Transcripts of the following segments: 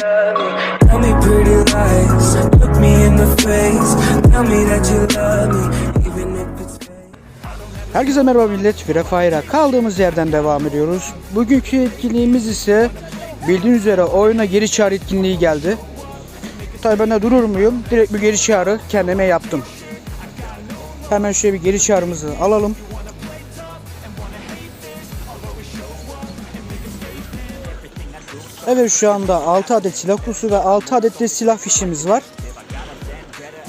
Tell me pretty lies. Look me in the face. Tell me that you love me. Herkese merhaba millet. Free Fire'a kaldığımız yerden devam ediyoruz. Bugünkü etkinliğimiz ise bildiğiniz üzere oyuna geri çağrı etkinliği geldi. Tabii ben de durur muyum? Direkt bir geri çağrı kendime yaptım. Hemen şöyle bir geri çağrımızı alalım. Evet şu anda 6 adet silah kutusu ve 6 adet de silah fişimiz var.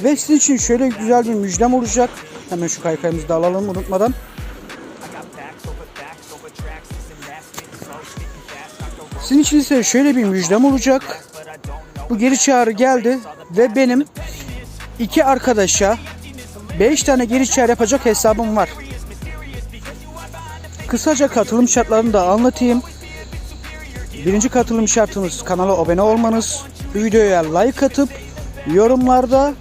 Ve sizin için şöyle güzel bir müjdem olacak. Hemen şu kaykayımızı da alalım unutmadan. Sizin için ise şöyle bir müjdem olacak. Bu geri çağrı geldi ve benim iki arkadaşa 5 tane geri çağrı yapacak hesabım var. Kısaca katılım şartlarını da anlatayım. Birinci katılım şartımız kanala abone olmanız, videoya like atıp yorumlarda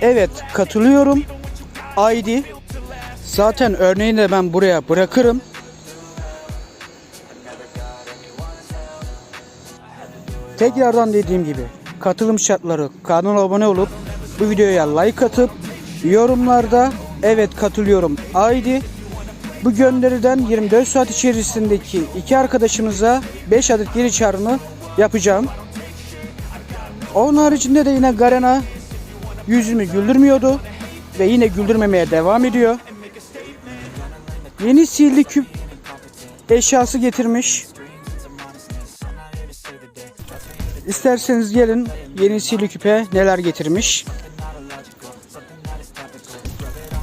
evet katılıyorum ID zaten örneğini de ben buraya bırakırım. Tekrardan dediğim gibi katılım şartları kanala abone olup bu videoya like atıp yorumlarda evet katılıyorum ID bu gönderiden 24 saat içerisindeki iki arkadaşımıza 5 adet geri çağrını yapacağım. Onun haricinde de yine Garena yüzümü güldürmüyordu ve yine güldürmemeye devam ediyor. Yeni sihirli küp eşyası getirmiş. İsterseniz gelin yeni sihirli küpe neler getirmiş.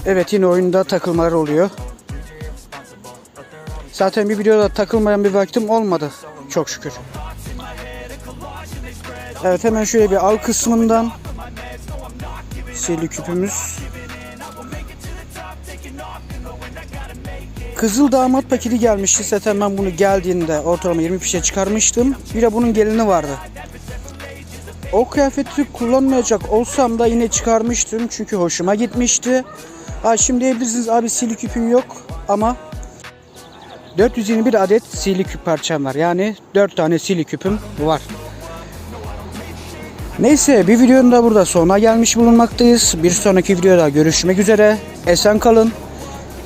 Evet yine oyunda takılmalar oluyor. Zaten bir videoda takılmayan bir vaktim olmadı. Çok şükür. Evet hemen şöyle bir al kısmından sihirli küpümüz. Kızıl damat paketi gelmişti. Zaten ben bunu geldiğinde ortalama 20 fişe çıkarmıştım. Bir de bunun gelini vardı. O kıyafeti kullanmayacak olsam da yine çıkarmıştım. Çünkü hoşuma gitmişti. Ha şimdi diyebilirsiniz abi sihirli küpüm yok ama 421 adet sihirli küp parçam var. Yani 4 tane sihirli küpüm var. Neyse bir videonun da burada sonuna gelmiş bulunmaktayız. Bir sonraki videoda görüşmek üzere. Esen kalın.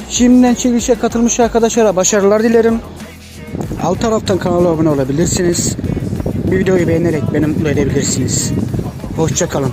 Şimdiden çekilişe katılmış arkadaşlara başarılar dilerim. Alt taraftan kanala abone olabilirsiniz. Bir videoyu beğenerek beni mutlu edebilirsiniz. Hoşçakalın.